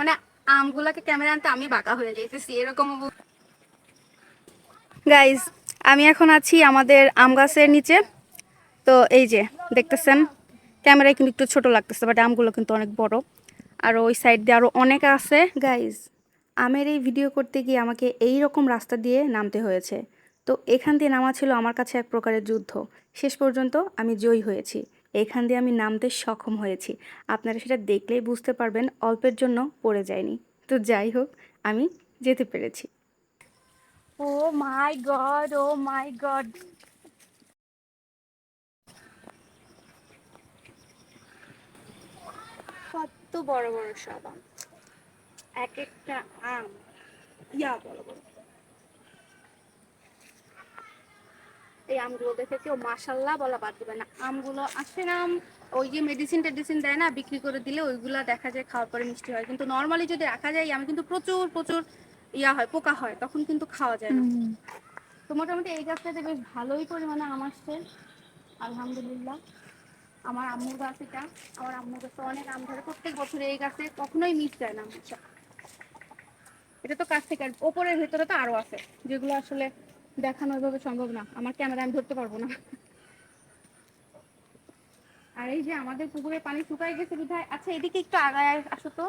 মানে আমগুলাকে ক্যামেরা আনতে আমি বাঁকা হয়ে যাইতেছি এরকম গাইজ আমি এখন আছি আমাদের আম গাছের নিচে। তো এই যে, দেখতেছেন? ক্যামেরায় কিন্তু একটু ছোট লাগতেছে বাট আমগুলো কিন্তু অনেক বড়। আর ওই সাইড দিয়ে আরও অনেক আছে। গাইজ আমের এই ভিডিও করতে গিয়ে আমাকে এই রকম রাস্তা দিয়ে নামতে হয়েছে। তো এখান দিয়ে নামা ছিল আমার কাছে এক প্রকারের যুদ্ধ। শেষ পর্যন্ত আমি জয়ী হয়েছি। এখান দিয়ে আমি নামতে সক্ষম হয়েছি। আপনারা সেটা দেখলেই বুঝতে পারবেন অল্পের জন্য পড়ে যায়নি। তো যাই হোক, আমি যেতে পেরেছি। Oh my God, oh my God. কত বড় বড় সব আম এক একটা আম। ইয়া বড় বড় এই আমগুলো দেখে কেউ মাসাল্লাহ বলা বাদ দেবে না। আমগুলো আসে না আম ওই যে মেডিসিন টেডিসিন দেয় না বিক্রি করে দিলে ওইগুলা দেখা যায় খাওয়ার পরে মিষ্টি হয়। কিন্তু নর্মালি যদি রাখা যায় আমি কিন্তু প্রচুর প্রচুর ইয়া হয় পোকা হয় তখন কিন্তু খাওয়া যায় না। তো মোটামুটি এই গাছটাতে বেশ ভালোই পরিমাণে আম আসছে আলহামদুলিল্লাহ। আমার আম্মুর গাছ এটা আমার আম্মুর গাছে অনেক আম ধরে। প্রত্যেক বছর এই গাছে কখনোই মিস যায় না আচ্ছা এটা তো কাছ থেকে আর ওপরের ভেতরে তো আরও আছে যেগুলো আসলে দেখানো ওইভাবে সম্ভব না। আমার ক্যামেরা আমি ধরতে পারব না। আর এই যে আমাদের পুকুরে পানি শুকায় গেছে বিধায় আচ্ছা এদিকে একটু আগায় আসো তো।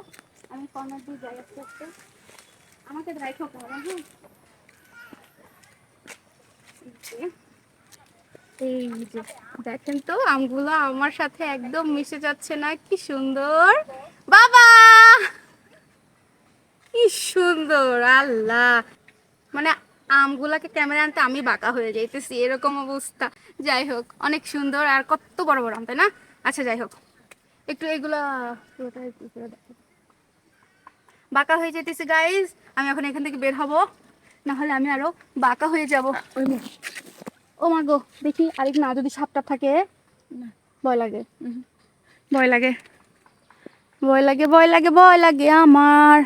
আমি কর্নার দিয়ে যাই আস্তে আস্তে। আমাকে ড্রাই খাওয়া হবে হ্যাঁ? এই যে, দেখেন তো, আমগুলো আমার সাথে একদম মিশে যাচ্ছে না। কি সুন্দর। বাবা! কি সুন্দর, আল্লাহ! মানে আমগুলাকে ক্যামেরা আনতে আমি বাঁকা হয়ে যাইতেছি এরকম অবস্থা। যাই হোক অনেক সুন্দর আর কত বড় বড় আম তাই না? আচ্ছা যাই হোক। একটু এগুলা। বাঁকা হয়ে যেতেছি গাইজ আমি এখন এখান থেকে বের হব না হলে আমি আরও বাঁকা হয়ে যাব। ও মা গো দেখি আরেক না যদি সাপটা থাকে ভয় লাগে। ভয় লাগে। ভয় লাগে ভয় লাগে ভয় লাগে আমার।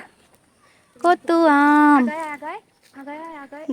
কত আম।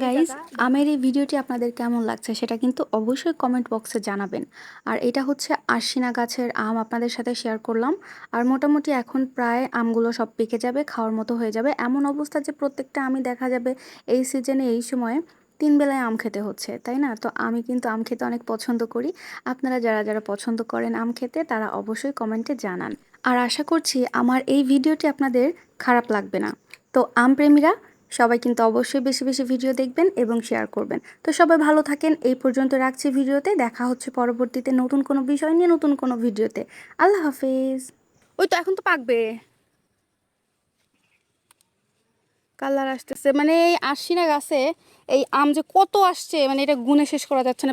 গাইস আমের এই ভিডিওটি আপনাদের কেমন লাগছে সেটা কিন্তু অবশ্যই কমেন্ট বক্সে জানাবেন। আর এটা হচ্ছে আশিনা গাছের আম আপনাদের সাথে শেয়ার করলাম। আর মোটামুটি এখন প্রায় আমগুলো সব পেকে যাবে খাওয়ার মতো হয়ে যাবে। এমন অবস্থা যে প্রত্যেকটা আমি দেখা যাবে এই সিজনে এই সময়ে তিন বেলায় আম খেতে হচ্ছে তাই না? তো আমি কিন্তু আম খেতে অনেক পছন্দ করি। আপনারা যারা যারা পছন্দ করেন আম খেতে তারা অবশ্যই কমেন্টে জানান। আর আশা করছি আমার এই ভিডিওটি আপনাদের খারাপ লাগবে না। তো আম প্রেমীরা সবাই কিন্তু অবশ্যই বেশি বেশি ভিডিও দেখবেন এবং শেয়ার করবেন। তো সবাই ভালো থাকেন, এই পর্যন্ত রাখছি ভিডিওতে দেখা হচ্ছে পরবর্তীতে নতুন কোনো বিষয় নিয়ে, নতুন কোনো ভিডিওতে আল্লাহ হাফেজ। ওই তো এখন তো পাকবে। কালার আসতেছে। মানে এই আশিনা গাছে এই আম যে কত আসছে মানে এটা গুনে শেষ করা যাচ্ছে না।